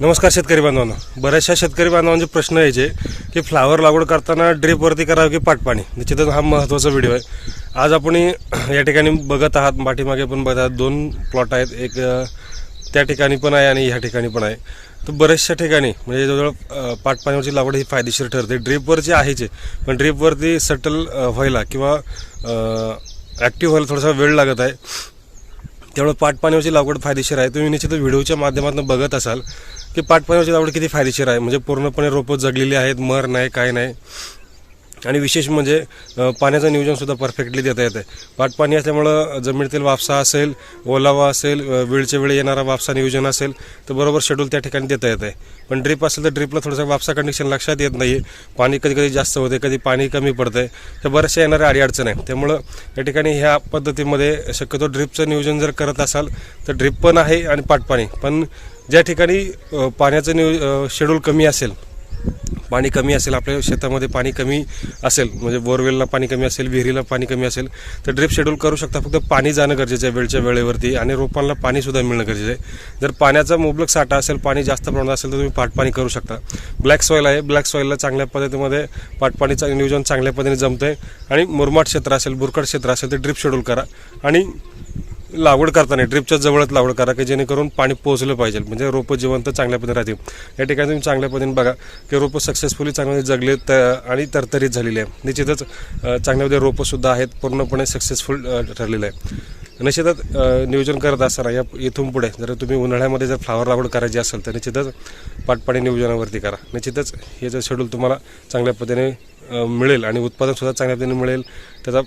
नमस्कार शेतकरी बांधवांनो. बऱ्याचशा शेतकरी बांधवांचे प्रश्न यायचे की फ्लावर लागवड करताना ड्रीपवरती करावं की पाटपाणी? निश्चितच हा महत्त्वाचा व्हिडिओ आहे. आज आपण या ठिकाणी बघत आहात पाठीमागे पण बघत आहात दोन प्लॉट आहेत. एक त्या ठिकाणी पण आहे आणि ह्या ठिकाणी पण आहे. तर बऱ्याचशा ठिकाणी म्हणजे जवळजवळ पाटपाण्यावरची लागवड ही फायदेशीर ठरते. ड्रीपवरची आहेच आहे पण ड्रीपवरती सटल व्हायला किंवा ॲक्टिव्ह व्हायला थोडासा वेळ लागत आहे. त्यामुळे पाटपाण्यावरची लागवड फायदेशीर आहे. तुम्ही निश्चितच व्हिडिओच्या माध्यमातून बघत असाल. की पाटपाण्यावरची लागवड किती फायदेशीर आहे? म्हणजे पूर्णपणे रोपं जगलेली आहेत मर नाही काय नाही. आणि विशेष म्हणजे पाण्याचं नियोजनसुद्धा परफेक्टली देता येतं पाटपाणी असल्यामुळं जमिनीतील वापसा असेल ओलावा असेल वेळच्या वेळी येणारा वापसा नियोजन असेल तर बरोबर शेड्यूल त्या ठिकाणी देता येतं आहे पण ड्रीप असेल तर ड्रीपला थोडंसं वापसा कंडिशन लक्षात येत नाही पाणी कधी कधी जास्त होते कधी पाणी कमी पडतंय. तर बऱ्याचशा येणाऱ्या अडीअडचण आहे त्यामुळं या ठिकाणी ह्या पद्धतीमध्ये शक्यतो ड्रीपचं नियोजन जर करत असाल तर ड्रीप पण आहे आणि पाटपाणी. पण ज्या ठिकाणी पाण्याचं नियो शेड्यूल कमी असेल पाणी कमी असेल आपल्या शेतामध्ये पाणी कमी असेल म्हणजे बोरवेलला पाणी कमी असेल विहिरीला पाणी कमी असेल तर ड्रिप शेड्यूल करू शकता. फक्त पाणी जाणं गरजेचं आहे वेळच्या वेळेवरती आणि रोपांना पाणीसुद्धा मिळणं गरजेचं आहे. जर पाण्याचा मुबलक साठा असेल पाणी जास्त प्रमाणात असेल तर तुम्ही पाटपाणी करू शकता. ब्लॅक सॉईल आहे. ब्लॅक सॉईलला चांगल्या पद्धतीमध्ये पाटपाणीचं नियोजन चांगल्या पद्धतीने जमतं आहे आणि मुरमाट क्षेत्र असेल बुरकट क्षेत्र असेल तर ड्रिप शेड्यूल करा. आणि लागवड करताना ड्रिपच्या जवळच लागवड करा की जेणेकरून पाणी पोहोचलं पाहिजे. म्हणजे रोपं जिवंत चांगल्या पद्धतीने राहतील. या ठिकाणी तुम्ही चांगल्या पद्धतीने बघा की रोपं सक्सेसफुली चांगले जगले त आणि तरतरीत झालेली आहे निश्चितच चांगल्यामध्ये चांगल्या रोपंसुद्धा आहेत पूर्णपणे सक्सेसफुल ठरलेलं आहे निश्चितच नियोजन करत असताना या इथून पुढे जर तुम्ही उन्हाळ्यामध्ये जर फ्लावर लागवड करायची असेल तर निश्चितच पाटपाणी नियोजनावरती करा. निश्चितच हे जर शेड्यूल तुम्हाला चांगल्या पद्धतीने मिळेल आणि उत्पादनसुद्धा चांगल्या पद्धतीने मिळेल त्याचा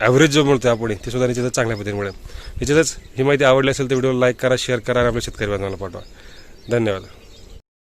ॲव्हरेज जो मिळतो आपण ते सुद्धा निश्चितच चांगल्या पद्धतीने मिळेल निश्चितच ही माहिती आवडली असेल तर व्हिडिओ लाईक करा शेअर करा आणि आपल्या शेतकरी बांधवांना पाठवा. धन्यवाद.